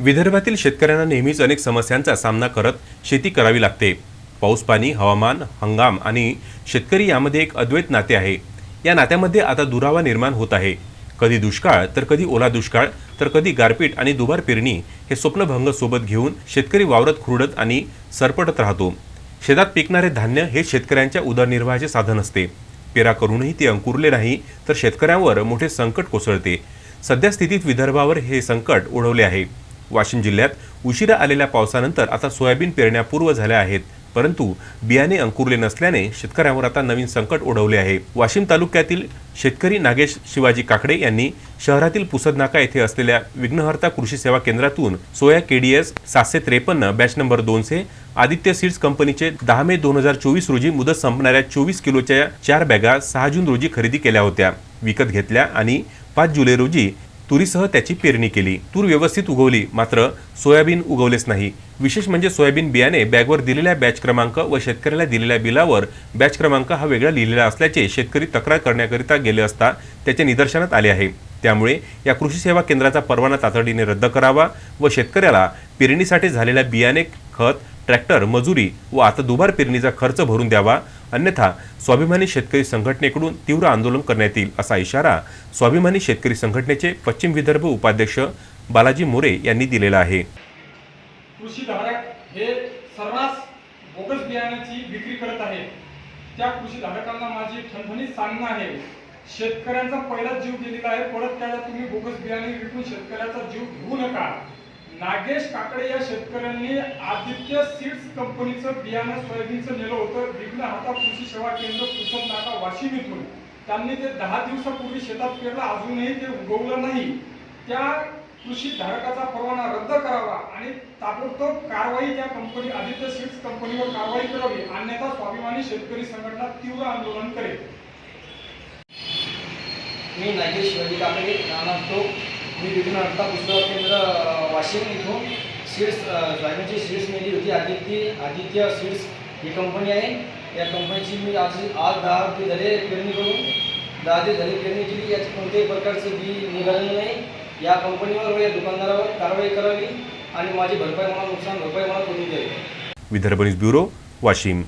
विदर्भातील शेतकऱ्यांना नेहमीच अनेक समस्यांचा सामना करत शेती करावी लागते. पाऊस पाणी हवामान हंगाम आणि शेतकरी यामध्ये एक अद्वैत नाते आहे. या नात्यामध्ये आता दुरावा निर्माण होत आहे. कधी दुष्काळ तर कधी ओला दुष्काळ तर कधी गारपीट आणि दुबार पेरणी हे स्वप्नभंग सोबत घेऊन शेतकरी वावरत खुरडत आणि सरपटत राहतो. शेतात पिकणारे धान्य हे शेतकऱ्यांच्या उदरनिर्वाहाचे साधन असते. पेरा करूनही ते अंकुरले नाही तर शेतकऱ्यांवर मोठे संकट कोसळते. सध्या स्थितीत विदर्भावर हे संकट ओढवले आहे. वाशिम जिल्ह्यात उशिरा आलेल्या पावसानंतर आता सोयाबीन पेरण्या पूर्व झाल्या आहेत. परंतु बियाणे अंकुरले नसल्याने शेतकऱ्यांवर आता नवीन संकट ओढवले आहे. वाशिम तालुक्यातील शेतकरी नागेश शिवाजी काकडे यांनी शहरातील पुसदनाका येथे असलेल्या विघ्नहर्ता कृषी सेवा केंद्रातून सोया केडीएस सातशे त्रेपन्न बॅच नंबर दोनशे आदित्य सीड्स कंपनीचे दहा मे दोन हजार चोवीस रोजी मुदत संपणाऱ्या चोवीस किलोच्या चार बॅगा सहा जून रोजी खरेदी केल्या होत्या. विकत घेतल्या आणि पाच जुलै रोजी तुरीसह त्याची पेरणी केली. तूर व्यवस्थित उगवली मात्र सोयाबीन उगवलेच नाही. विशेष म्हणजे सोयाबीन बियाणे बॅगवर दिलेल्या बॅच क्रमांक व शेतकऱ्याला दिलेल्या बिलावर बॅच क्रमांक हा वेगळा लिहिलेला असल्याचे शेतकरी तक्रार करण्याकरिता गेले असता त्याचे निदर्शनात आले आहे. त्यामुळे या कृषी सेवा केंद्राचा परवाना तातडीने रद्द करावा व शेतकऱ्याला पेरणीसाठी झालेल्या बियाणे खत ट्रॅक्टर मजुरी व आता दुबार पेरणीचा खर्च भरून द्यावा अन्यथा स्वाभिमानी शेतकरी संघटनेकडून तीव्र आंदोलन करण्यात येईल असा इशारा स्वाभिमानी शेतकरी संघटनेचे पश्चिम विदर्भ उपाध्यक्ष बालाजी मोरे यांनी दिलेला आहे. कृषीधारक हे सर्रास बोगस बियाण्याची विक्री करत आहे त्या कृषीधारकांना माझी ठणठणीत सांगणं आहे शेतकऱ्यांचा पहिलाच जीव गेलेला आहे. परत त्याला तुम्ही बोगस बियाणे विकून शेतकऱ्याचा जीव घेऊ नका. नागेश काकडे या शेतकऱ्यांनी आदित्य सीड्स कंपनीचं बियाणं सोयाबीनचं नेलं होतं. विघ्न हाता कृषी सेवा केंद्र पुसद नाका वाशिम इथून त्यांनी ते दहा दिवसापूर्वी शेतात पेरलं. अजूनही ते उगवलं नाही. त्या कृषी धारकाचा परवाना रद्द करावा आणि ताबडतोब कारवाई त्या कंपनी आदित्य सीड्स कंपनीवर कारवाई करावी अन्यथा स्वाभिमानी शेतकरी संघटना तीव्र आंदोलन करेल. मी नागेश शिवाजी काकडे राहणार मी विघ्न आत्ता पुस्तक केंद्र वाशिम इथून सीड्स अ, सीड्स नेली होती. आदित्य आदित्य सीड्स ही कंपनी आहे. या कंपनीची मी आज आज दहा ते झाले पेरणी करून दहा ते झाले पेरणी केली. याची कोणत्याही प्रकारचे बी निघालेलं नाही. या कंपनीवर व या दुकानदारावर कारवाई करावी आणि माझी भरपाई मला नुकसान भरपाई मला करून द्यावी विदर्भ न्यूज ब्युरो वाशिम.